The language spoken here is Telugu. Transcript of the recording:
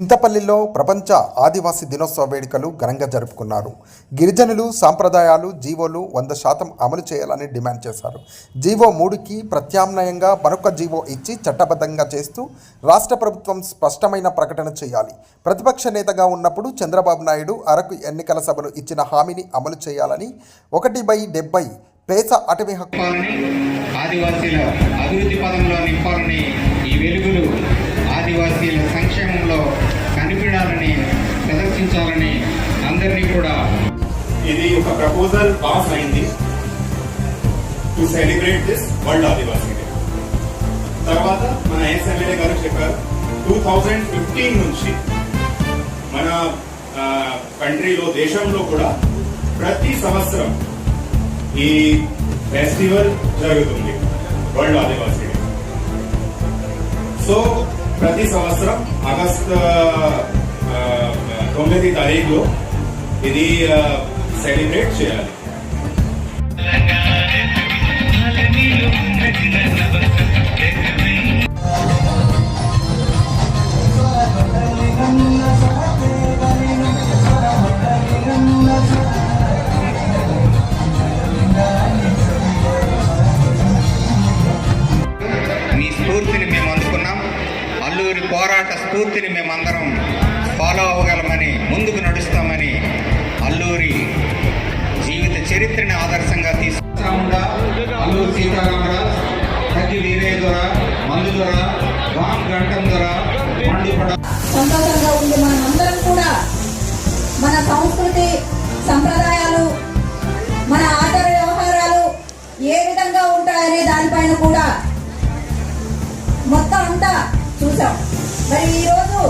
చింతపల్లిలో ప్రపంచ ఆదివాసీ దినోత్సవ వేడుకలు ఘనంగా జరుపుకున్నారు. గిరిజనులు సాంప్రదాయాలు జీవోలు వంద శాతం అమలు చేయాలని డిమాండ్ చేశారు. జీవో మూడుకి ప్రత్యామ్నాయంగా మరొక జీవో ఇచ్చి చట్టబద్ధంగా చేస్తూ రాష్ట్ర ప్రభుత్వం స్పష్టమైన ప్రకటన చేయాలి. ప్రతిపక్ష నేతగా ఉన్నప్పుడు చంద్రబాబు నాయుడు అరకు ఎన్నికల సభలు ఇచ్చిన హామీని అమలు చేయాలని ఒకటి బై డెబ్బై పేస అటవీ హక్కు ఆదివాసీల అభివృద్ధి పదంలో నింపాలని ఇది ఒక ప్రపోజల్ పాస్ అయింది to celebrate this world Adivasi day తర్వాత మన ఎస్ఎమ్మెల్యే గారు చెప్పారు టూ థౌజండ్ ఫిఫ్టీన్ నుంచి మన కంట్రీలో దేశంలో కూడా ప్రతి సంవత్సరం ఈ ఫెస్టివల్ జరుగుతుంది వరల్డ్ ఆదివాసీ డే సో ప్రతి సంవత్సరం ఆగస్ట్ తొమ్మిది తారీఖులో ఇది సెలబ్రేట్ చేయాలి మీ స్ఫూర్తిని మేము అందుకున్నాం. అల్లూరి పోరాట స్ఫూర్తిని మేమందరం ఫాలో అవ్వగలం. చరిత్రని ఆదర్శంగా తీసుకురా అల్లూరి సీతారామరాజు ప్రతి వీరయ్య దొర మందు దొర రామ్ గంటం దొర సంతోషంగా ఉంది. మనం అందరం కూడా మన సంస్కృతి సంప్రదాయాలు మన ఆచార వ్యవహారాలు ఏ విధంగా ఉంటాయనే దానిపైన కూడా మొత్తం అంతా చూసాం. మరి ఈరోజు